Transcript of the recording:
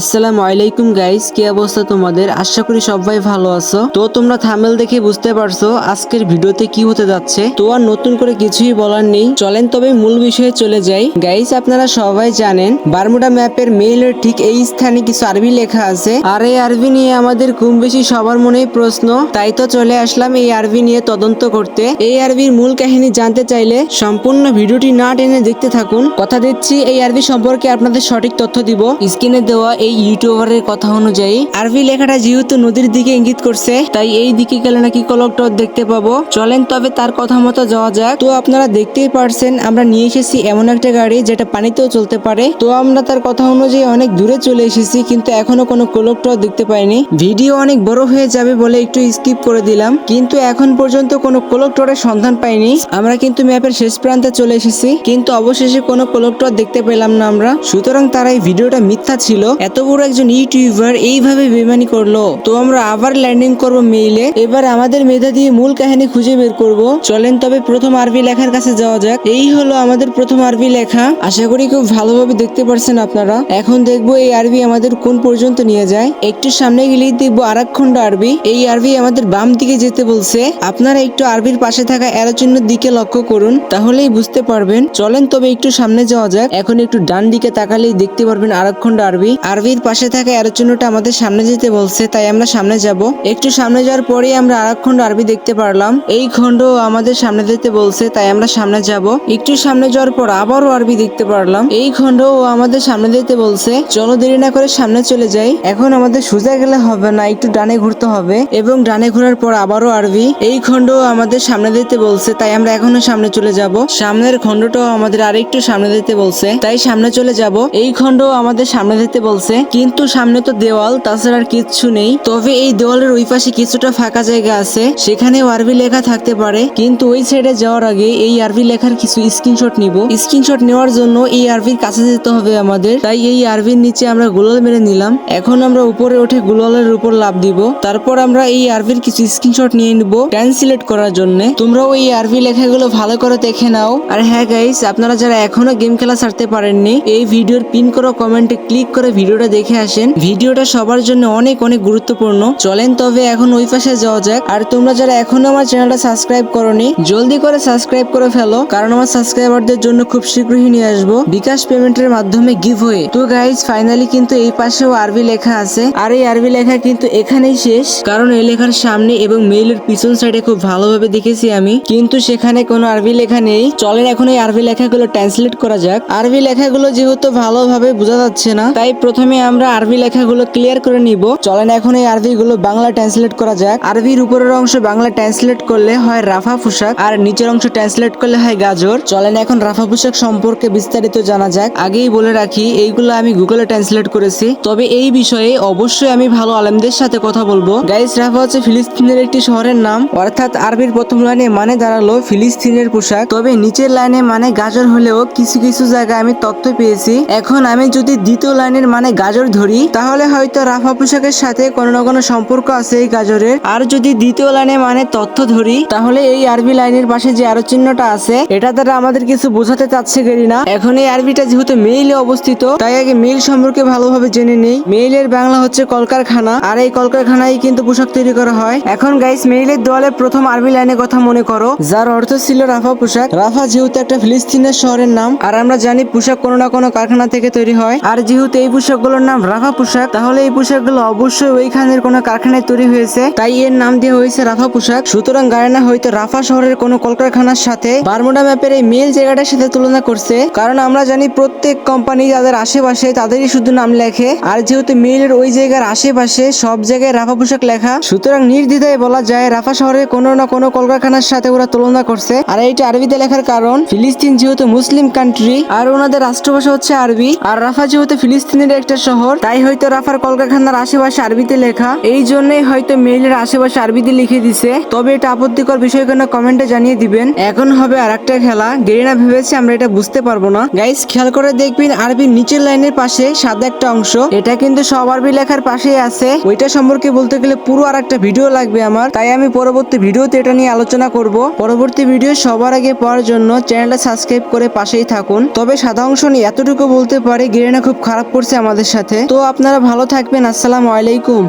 আসসালামু আলাইকুম গাইস কি অবস্থা তোমাদের? আশা করি সবাই ভালো আছো। তো তোমরা থামেল দেখে বুঝতে পারছ আজকের ভিডিওতে কি হতে যাচ্ছে। তো আর নতুন করে কিছুই বলার নেই। চলেন তবে মূল বিষয়ে চলে যাই। গাইস আপনারা সবাই জানেন বারমুডা ম্যাপের মেইলের ঠিক এই স্থানে কিছু আরবি লেখা আছে। আর এই আরবি নিয়ে আমাদের কম বেশি সবার মনেই প্রশ্ন। তাই তো চলে আসলাম এই আরবি নিয়ে তদন্ত করতে। এই আরবির মূল কাহিনী জানতে চাইলে সম্পূর্ণ ভিডিওটি না টেনে দেখতে থাকুন। কথা দিচ্ছি, এই আরবি সম্পর্কে আপনাদের সঠিক তথ্য দিব। স্ক্রিনে দেওয়া এই ইউটিউবারের কথা অনুযায়ী, আরবি লেখাটা যেহেতু নদীর দিকে ইঙ্গিত করছে, তাই এই দিকে গেলে নাকি কলকটর দেখতে পাবো। চলেন তবে তার কথা মতো যাওয়া যাক। তো আপনারা দেখতেই পারছেন, আমরা নিয়ে এসেছি এমন একটা গাড়ি যেটা পানিতেও চলতে পারে। তো আমরা তার কথা অনুযায়ী অনেক দূরে চলে এসেছি, কিন্তু এখনও কোনো কলকটর দেখতে পাইনি। ভিডিও অনেক বড় হয়ে যাবে বলে একটু স্কিপ করে দিলাম, কিন্তু এখন পর্যন্ত কোনো কলকটরের সন্ধান পাইনি। আমরা কিন্তু ম্যাপের শেষ প্রান্তে চলে এসেছি, কিন্তু অবশেষে কোনো কলকটর দেখতে পেলাম না আমরা। সুতরাং তারা এই ভিডিওটা মিথ্যা ছিল। বড় একজন ইউটিউবার এইভাবে বেমানি করল? তো আমরা আবার ল্যান্ডিং করব মেইলে এবার আমাদের মেধা দিয়ে মূল কাহিনী খুঁজে বের করব। চলেন তবে প্রথম আরবি লেখার কাছে যাওয়া যাক। এই হলো আমাদের প্রথম আরবি লেখা। আশা করি খুব ভালোভাবে দেখতে পারছেন আপনারা। এখন দেখব এই আরবি আমাদের কোন পর্যন্ত নিয়ে যায়। একটু সামনে গেলেই দেখব আর খণ্ড আরবি। এই আরবি আমাদের বাম দিকে যেতে বলছে। আপনারা একটু আরবির পাশে থাকা চিহ্নের দিকে লক্ষ্য করুন, তাহলেই বুঝতে পারবেন। চলেন তবে একটু সামনে যাওয়া যাক। এখন একটু ডান দিকে তাকালেই দেখতে পারবেন আর এক খণ্ড আরবি আরবির পাশে থাকা এরো চিহ্নটা আমাদের সামনে যেতে বলছে, তাই আমরা সামনে যাব। একটু সামনে যাওয়ার পরেই আমরা আর খণ্ড আরবি দেখতে পারলাম। এই খণ্ড আমাদের সামনে যেতে বলছে, তাই আমরা সামনে যাব। একটু সামনে যাওয়ার পর আবারও আরবি দেখতে পারলাম। এই খণ্ড ও আমাদের সামনে যেতে বলছে, চলো দেরি না করে সামনে চলে যাই। এখন আমাদের সোজা গেলে হবে না, একটু ডানে ঘুরতে হবে। এবং ডানে ঘোরার পর আবারও আরবি। এই খণ্ড আমাদের সামনে যেতে বলছে, তাই আমরা এখনও সামনে চলে যাব। সামনের খণ্ডটাও আমাদের আরেকটু সামনে যেতে বলছে, তাই সামনে চলে যাব। এই খণ্ড আমাদের সামনে যেতে বলছে কিন্তু সামনে তো দেওয়াল, তাছাড়া আর কিচ্ছু নেই। তবে এই দেওয়ালের ওই পাশে কিছুটা ফাঁকা জায়গা আছে। সেখানেও আরবি লেখা থাকতে পারে। কিন্তু ওই সাইডে যাওয়ার আগে এই আরবি লেখার কিছু স্ক্রিনশট নিব। স্ক্রিনশট নেওয়ার জন্য এই আরবির কাছে যেতে হবে আমাদের। তাই এই আরবির নিচে আমরা গুলাল মেরে নিলাম। এখন আমরা উপরে উঠে গুলালের উপর লাভ দিব। তারপর আমরা এই আরবির কিছু স্ক্রিনশট নিয়ে নিব ট্রান্সলেট করার জন্য। তোমরাও এই আরবি লেখাগুলো ভালো করে দেখে নাও। আর হ্যাঁ গাইস আপনারা যারা এখনও গেম খেলা ছাড়তে পারেননি, এই ভিডিওর পিন করা কমেন্টে ক্লিক করে ভিডিওটা দেখে আসেন। ভিডিওটা সবার জন্য অনেক অনেক গুরুত্বপূর্ণ। চলেন তবে এখন ওই পাশে যাওয়া যাক। আর তোমরা যারা এখনও আমার চ্যানেলটা সাবস্ক্রাইব করনি, জলদি করে সাবস্ক্রাইব করে ফেলো, কারণ আমার সাবস্ক্রাইবারদের জন্য খুব শীঘ্রই নিয়ে আসব বিকাশ পেমেন্টের মাধ্যমে গিভ হয়ে তো গাইজ ফাইনালি কিন্তু এই পাশেও আরবি লেখা আছে। আর এই আরবি লেখা কিন্তু এখানেই শেষ, কারণ এই লেখার সামনে এবং মেইলের পিছন সাইডে খুব ভালোভাবে দেখেছি আমি। কিন্তু সেখানে কোনো আরবি লেখা নেই। চলেন এখন এই আরবি লেখাগুলো ট্রান্সলেট করা যাক। আরবি লেখাগুলো যেহেতু ভালোভাবে বোঝা যাচ্ছে না, তাই প্রথমে আমরা আরবি লেখাগুলো ক্লিয়ার করে নিব। চলেন এখন এই আরবি গুলো বাংলা ট্রান্সলেট করা যাক। আরবির উপরের অংশ বাংলা ট্রান্সলেট করলে হয় রাফা পোশাক, আর নিচের অংশ ট্রান্সলেট করলে হয় গাজর। চলেন এখন রাফা পোশাক সম্পর্কে বিস্তারিত জানা যাক। আগেই বলে রাখি, এইগুলো আমি গুগলে ট্রান্সলেট করেছি। তবে এই বিষয়ে অবশ্যই আমি ভালো আলেমদের সাথে কথা বলব। গাইস রাফা হচ্ছে ফিলিস্তিনের একটি শহরের নাম। অর্থাৎ আরবির প্রথম লাইনে মানে দাঁড়াল ফিলিস্তিনের পোশাক। তবে নিচের লাইনে মানে গাজর হলেও কিছু কিছু জায়গায় আমি তথ্য পেয়েছি। এখন আমি যদি দ্বিতীয় লাইনের মানে গাজর ধরি, তাহলে হয়তো রাফা পোশাকের সাথে কোনো না কোনো সম্পর্ক আছে এই গাজরের আর যদি দ্বিতীয় লাইনে মানে তথ্য ধরি, তাহলে এই আরবি লাইনের পাশে যে আরও চিহ্নটা আছে, এটা দ্বারা আমাদের কিছু বোঝাতে চাচ্ছে গেরিনা। এখন এই আরবিটা যেহেতু মেইলে অবস্থিত, তাই আগে মেইল সম্পর্কে ভালোভাবে জেনে নেই। মেইলের বাংলা হচ্ছে কলকারখানা, আর এই কলকারখানায় কিন্তু পোশাক তৈরি করা হয়। এখন গাইস মেইলের দেওয়ালে প্রথম আরবি লাইনের কথা মনে করো, যার অর্থ ছিল রাফা পোশাক। রাফা যেহেতু একটা ফিলিস্তিনের শহরের নাম, আর আমরা জানি পোশাক কোনো না কোনো কারখানা থেকে তৈরি হয়। আর যেহেতু এই পোশাকগুলোর নাম রাফা পোশাক। তাহলে এই পোশাকগুলো অবশ্যই ওইখানের কোনো কারখানায় তৈরি হয়েছে। তাই এর নাম দিয়ে হয়েছে রাফা পোশাক। সুতরাং গায়না হয়তো রাফা শহরের কোনো কলকারখানার সাথে বারমুডা ম্যাপের এই মেল জায়গাটার সাথে তুলনা করছে। কারণ আমরা জানি প্রত্যেক কোম্পানি তাদের আশেপাশে তাদেরই শুধু নাম লেখে। আর যেহেতু মেলের ওই জায়গার আশেপাশে সব জায়গায় রাফা পোশাক লেখা, সুতরাং নির্দ্বিধায় বলা যায় রাফা শহরের কোনো না কোনো কলকারখানার সাথে ওরা তুলনা করছে। আর এইটা আরবিতে লেখার কারণ, ফিলিস্তিন যেহেতু মুসলিম কান্ট্রি আর ওনাদের রাষ্ট্রভাষা হচ্ছে আরবি। আর রাফা যেহেতু ফিলিস্তিনের একটা শহর, তাই হয়তো রাফার কলকারখানার আশেপাশে আরবিতে লেখা। এই জন্যই হয়তো মেইলের আশেপাশে আরবিতে লিখে দিছে। তবে এটা আপত্তিকর বিষয় কেন কমেন্টে জানিয়ে দিবেন। এখন হবে আর একটা খেলা। গেরিনা ভেবেছে আমরা এটা বুঝতে পারব না। গাইস খেয়াল করে দেখবেন আরবির নিচের লাইনের পাশে সাদা একটা অংশ। এটা কিন্তু সব আরবি লেখার পাশেই আছে। ওইটা সম্পর্কে বলতে গেলে পুরো আর একটা ভিডিও লাগবে আমার। তাই আমি পরবর্তী ভিডিওতে এটা নিয়ে আলোচনা করব। পরবর্তী ভিডিও সবার আগে পাওয়ার জন্য চ্যানেলটা সাবস্ক্রাইব করে পাশেই থাকুন। তবে সাদা অংশ নিয়ে এতটুকু বলতে পারি, গেরিনা খুব খারাপ করছে আমাদের আপনাদের সাথে। তো আপনারা ভালো থাকবেন। আসসালামু আলাইকুম।